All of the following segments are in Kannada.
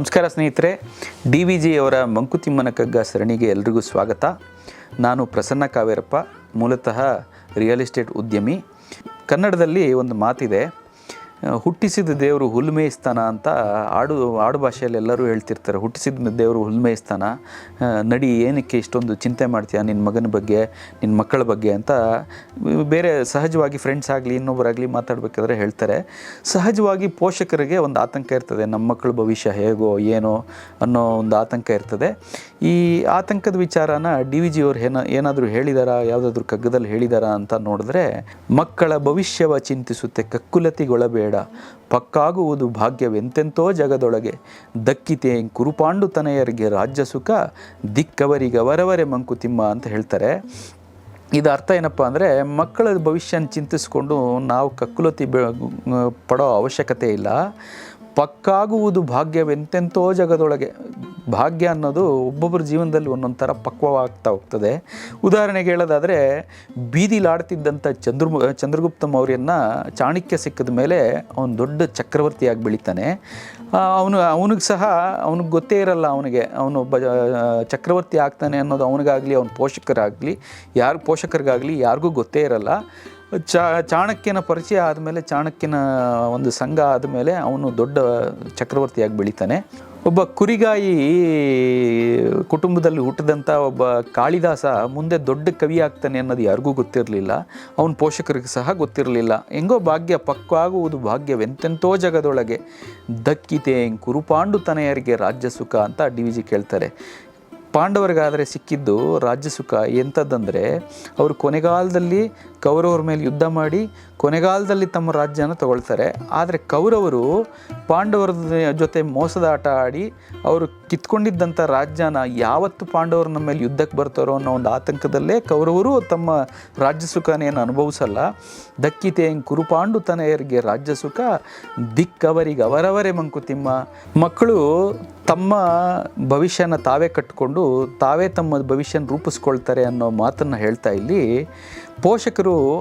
ನಮಸ್ಕಾರ ಸ್ನೇಹಿತರೆ, ಡಿ ವಿ ಜಿಯವರ ಮಂಕುತಿಮ್ಮನ ಕಗ್ಗ ಸರಣಿಗೆ ಎಲ್ರಿಗೂ ಸ್ವಾಗತ. ನಾನು ಪ್ರಸನ್ನ ಕಾವೇರಪ್ಪ, ಮೂಲತಃ ರಿಯಲ್ ಎಸ್ಟೇಟ್ ಉದ್ಯಮಿ. ಕನ್ನಡದಲ್ಲಿ ಒಂದು ಮಾತಿದೆ ಹುಟ್ಟಿಸಿದ ದೇವರು ಹುಲ್ಮೇಯಿಸ್ತಾನ ಅಂತ ಆಡು ಆಡು ಭಾಷೆಯಲ್ಲಿ ಎಲ್ಲರೂ ಹೇಳ್ತಿರ್ತಾರೆ. ಹುಟ್ಟಿಸಿದ ದೇವರು ಹುಲ್ಮೇಯಿಸ್ತಾನ ನಡಿ, ಏನಕ್ಕೆ ಇಷ್ಟೊಂದು ಚಿಂತೆ ಮಾಡ್ತೀಯ ನಿನ್ನ ಮಗನ ಬಗ್ಗೆ ನಿನ್ನ ಮಕ್ಕಳ ಬಗ್ಗೆ ಅಂತ ಬೇರೆ ಸಹಜವಾಗಿ ಫ್ರೆಂಡ್ಸ್ ಆಗಲಿ ಇನ್ನೊಬ್ಬರಾಗಲಿ ಮಾತಾಡಬೇಕಾದ್ರೆ ಹೇಳ್ತಾರೆ. ಸಹಜವಾಗಿ ಪೋಷಕರಿಗೆ ಒಂದು ಆತಂಕ ಇರ್ತದೆ. ನಮ್ಮ ಮಕ್ಕಳ ಭವಿಷ್ಯ ಹೇಗೋ, ಏನೋ ಅನ್ನೋ ಒಂದು ಆತಂಕ ಇರ್ತದೆ. ಈ ಆತಂಕದ ವಿಚಾರನ ಡಿ ವಿ ಜಿ ಅವ್ರು ಏನೋ, ಏನಾದರೂ ಹೇಳಿದಾರಾ? ಯಾವುದಾದ್ರೂ ಕಗ್ಗದಲ್ಲಿ ಹೇಳಿದಾರಾ ಅಂತ ನೋಡಿದ್ರೆ, ಮಕ್ಕಳ ಭವಿಷ್ಯವ ಚಿಂತಿಸುತ್ತೆ, ಕಕ್ಕುಲತಿಗೊಳಬೇಡ. ಪಕ್ಕಾಗುವುದು ಭಾಗ್ಯವೆಂತೆಂತೋ ಜಗದೊಳಗೆ. ದಕ್ಕಿತೆ ಕುರುಪಾಂಡು ತನೆಯರಿಗೆ ರಾಜ್ಯ ಸುಖ ದಿಕ್ಕವರಿಗವರವರೆ ಮಂಕುತಿಮ್ಮ ಅಂತ ಹೇಳ್ತಾರೆ. ಇದು ಅರ್ಥ ಏನಪ್ಪ ಅಂದರೆ, ಮಕ್ಕಳ ಭವಿಷ್ಯನ ಚಿಂತಿಸ್ಕೊಂಡು ನಾವು ಕಕ್ಕುಲತಿ ಪಡೋ ಅವಶ್ಯಕತೆ ಇಲ್ಲ. ಪಕ್ಕಾಗುವುದು ಭಾಗ್ಯವೆಂತೆಂತೋ ಜಗದೊಳಗೆ. ಭಾಗ್ಯ ಅನ್ನೋದು ಒಬ್ಬೊಬ್ಬರ ಜೀವನದಲ್ಲಿ ಒಂದೊಂದು ಥರ ಪಕ್ವವಾಗ್ತಾ ಹೋಗ್ತದೆ. ಉದಾಹರಣೆಗೆ ಹೇಳೋದಾದರೆ ಬೀದಿಲಾಡ್ತಿದ್ದಂಥ ಚಂದ್ರ ಚಂದ್ರಗುಪ್ತ ಮೌರ್ಯನ ಚಾಣಕ್ಯ ಸಿಕ್ಕಿದ ಮೇಲೆ ಅವನು ದೊಡ್ಡ ಚಕ್ರವರ್ತಿಯಾಗಿ ಬೆಳಿತಾನೆ. ಅವನು ಅವನಿಗೆ ಸಹ ಅವನಿಗೆ ಗೊತ್ತೇ ಇರಲ್ಲ ಅವನಿಗೆ. ಅವನು ಬ ಆ, ಚಕ್ರವರ್ತಿ ಆಗ್ತಾನೆ ಅನ್ನೋದು ಅವನಿಗಾಗಲಿ ಅವನ ಪೋಷಕರಾಗಲಿ ಯಾರು ಪೋಷಕರಿಗಾಗಲಿ ಯಾರಿಗೂ ಗೊತ್ತೇ ಇರಲ್ಲ. ಚಾ ಚಾಣಕ್ಯನ ಪರಿಚಯ ಆದಮೇಲೆ ಚಾಣಕ್ಯನ ಒಂದು ಸಂಘ ಆದಮೇಲೆ ಅವನು ದೊಡ್ಡ ಚಕ್ರವರ್ತಿಯಾಗಿ ಬೆಳಿತಾನೆ. ಒಬ್ಬ ಕುರಿಗಾಯಿ ಕುಟುಂಬದಲ್ಲಿ ಹುಟ್ಟಿದಂಥ ಒಬ್ಬ ಕಾಳಿದಾಸ ಮುಂದೆ ದೊಡ್ಡ ಕವಿ ಆಗ್ತಾನೆ ಅನ್ನೋದು ಯಾರಿಗೂ ಗೊತ್ತಿರಲಿಲ್ಲ. ಅವನ ಪೋಷಕರಿಗೆ ಸಹ ಗೊತ್ತಿರಲಿಲ್ಲ. ಹೆಂಗೋ ಭಾಗ್ಯ ಪಕ್ವಾಗುವುದು ಭಾಗ್ಯವೆಂತೆಂತೋ ಜಗದೊಳಗೆ. ದಕ್ಕಿತೆ ಕುರುಪಾಂಡು ತನೆಯರಿಗೆ ರಾಜ್ಯ ಸುಖ ಅಂತ ಡಿ ವಿ ಜಿ ಕೇಳ್ತಾರೆ. ಪಾಂಡವರಿಗಾದರೆ ಸಿಕ್ಕಿದ್ದು ರಾಜ್ಯ ಸುಖ ಎಂಥದ್ದಂದರೆ, ಅವರು ಕೊನೆಗಾಲದಲ್ಲಿ ಕೌರವರ ಮೇಲೆ ಯುದ್ಧ ಮಾಡಿ ಕೊನೆಗಾಲದಲ್ಲಿ ತಮ್ಮ ರಾಜ್ಯನ ತಗೊಳ್ತಾರೆ. ಆದರೆ ಕೌರವರು ಪಾಂಡವರ ಜೊತೆ ಮೋಸದ ಆಟ ಆಡಿ ಅವರು ಕಿತ್ಕೊಂಡಿದ್ದಂಥ ರಾಜ್ಯನ ಯಾವತ್ತು ಪಾಂಡವರ ನಮ್ಮ ಮೇಲೆ ಯುದ್ಧಕ್ಕೆ ಬರ್ತಾರೋ ಅನ್ನೋ ಒಂದು ಆತಂಕದಲ್ಲೇ ಕೌರವರು ತಮ್ಮ ರಾಜ್ಯ ಸುಖನೇನು ಅನುಭವಿಸಲ್ಲ. ದಕ್ಕಿತೆ ಕುರುಪಾಂಡು ತನೆಯರಿಗೆ ರಾಜ್ಯ ಸುಖ, ದಿಕ್ಕವರಿಗೆ ಅವರವರೇ ಮಂಕುತಿಮ್ಮ. ಮಕ್ಕಳು ತಮ್ಮ ಭವಿಷ್ಯನ ತಾವೇ ಕಟ್ಟಿಕೊಂಡು ತಾವೇ ತಮ್ಮ ಭವಿಷ್ಯನ ರೂಪಿಸ್ಕೊಳ್ತಾರೆ ಅನ್ನೋ ಮಾತನ್ನು ಹೇಳ್ತಾ ಇಲ್ಲಿ ಪೋಷಕರು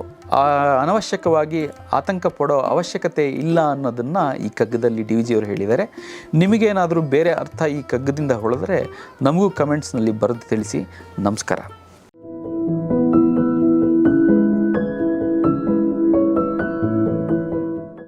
ಅನವಶ್ಯಕವಾಗಿ ಆತಂಕ ಪಡೋ ಅವಶ್ಯಕತೆ ಇಲ್ಲ ಅನ್ನೋದನ್ನು ಈ ಕಗ್ಗದಲ್ಲಿ ಡಿ ವಿ ಜಿಯವರು ಹೇಳಿದ್ದಾರೆ. ನಿಮಗೇನಾದರೂ ಬೇರೆ ಅರ್ಥ ಈ ಕಗ್ಗದಿಂದ ಹೊಳೆದ್ರೆ ನಮಗೂ ಕಮೆಂಟ್ಸ್ನಲ್ಲಿ ಬರೆದು ತಿಳಿಸಿ. ನಮಸ್ಕಾರ.